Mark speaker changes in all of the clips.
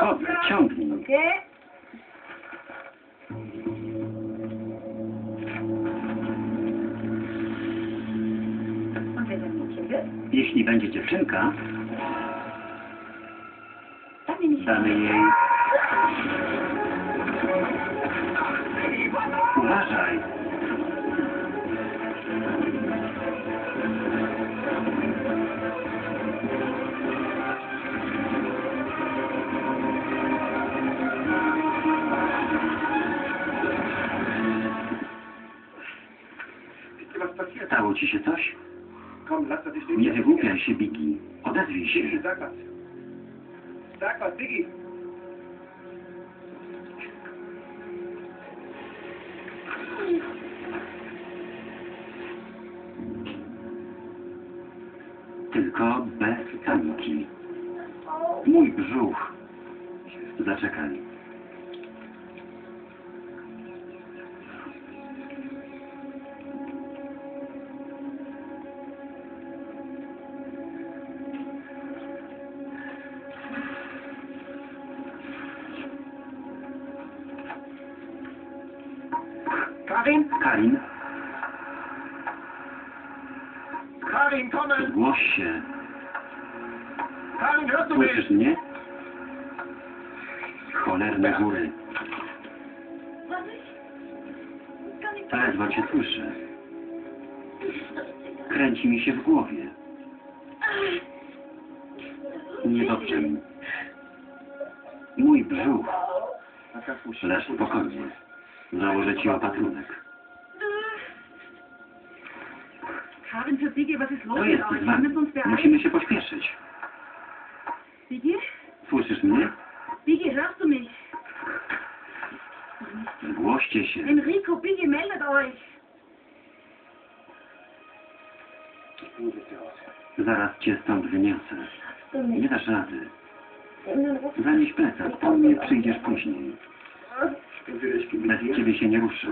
Speaker 1: Chodź, ciągnij.
Speaker 2: Wird,
Speaker 1: Jeśli będzie dziewczynka,
Speaker 2: nehme ich
Speaker 1: damy jej... Stało ci się coś? Nie wygłupiaj się, Biggie. Odezwij się. Tylko bez paniki. Mój brzuch. Zaczekaj.
Speaker 3: Karin?
Speaker 1: Karin,
Speaker 3: Karin, komm!
Speaker 1: zgłoś się.
Speaker 3: Karin, mich?
Speaker 1: Słyszysz mnie? Cholerne góry.
Speaker 2: Kann ich
Speaker 1: Ledwo cię słyszę. Kręci mi się w głowie. Niedobrze mi. Mój brzuch. Leż spokojnie. Założę ci opatrunek. To jest
Speaker 2: beeilen.
Speaker 1: Musimy się pośpieszyć. Słyszysz mnie?
Speaker 2: Biggie, hörst du mich?
Speaker 1: Zgłoście się.
Speaker 2: Enrico, Biggie, meldet euch.
Speaker 1: Zaraz cię stąd wyniosę. Nie dasz rady. Zanieś plecak, po mnie przyjdziesz później. Bez ciebie się nie ruszę.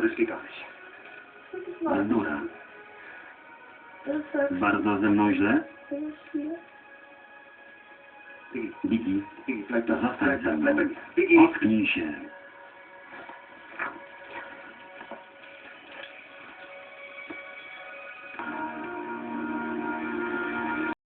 Speaker 1: Bzdura. Bardzo ze mną źle?
Speaker 3: Biggie,
Speaker 1: zostań ze mną. Ocknij się.